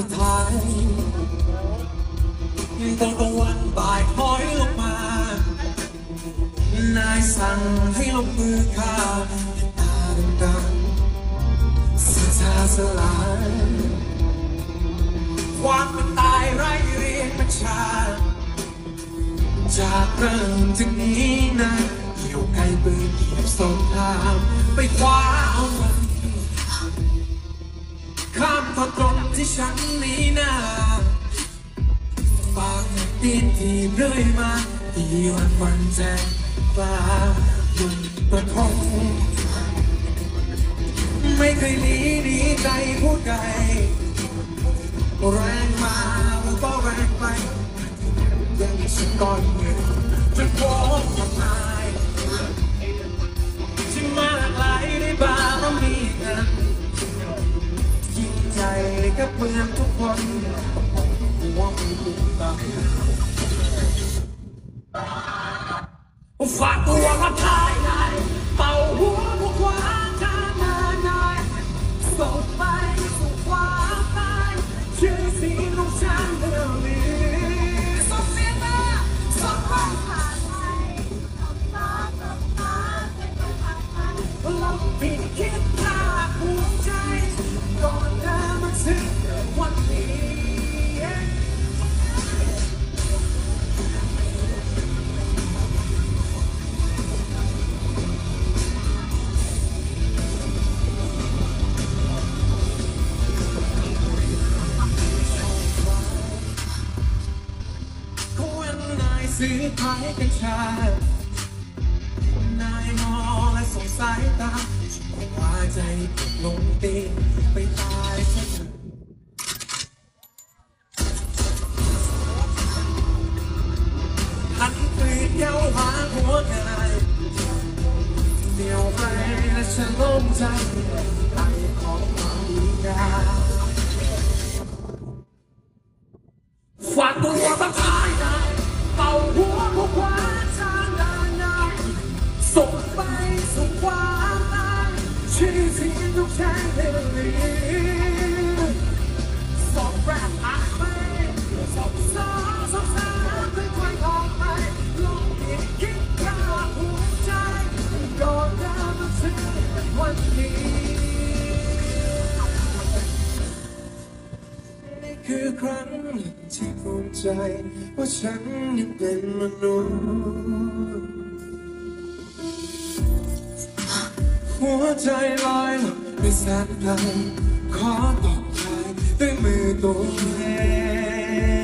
สุดท้ายตอนกลางวันบ่ายคอยลงมา นายสั่งให้ลงมือฆ่าตาดำๆสิ้นชาสลาย ความเป็นตายไร้เรียงประชา จากเริ่มถึงนี้นะเกี่ยวไกลปืนเหยียบสงครามไปคว้าเอามัน ที่ฉันนี้นาฝากตีนทีเรื่อยมาที่วันวันแจ้งกล้าบนประทงไม่เคยหนีหนีใจผู้ใดแรงมาแล้วก็แรงไปยังฉันก้อนเงินจะพบกับนา กับเมืองทุกคนหัวมือตาฝากตัวมาทาย คือขายกัญชานายมองและสงสายตาว่าใจตกลงตีไปตายซะเถอะหันปืนเย้าหาหัวนายเดียวไปและฉันโล่งใจไอ้ของความดีงามฝากตัวมาพายนา ย คือครั้งหนึ่งที่ภูมิใจ ว่าฉันยังเป็นมนุษย์หัวใจลอยหลบไปแสนไกลขอตอบแทนด้วยมือตัวเอง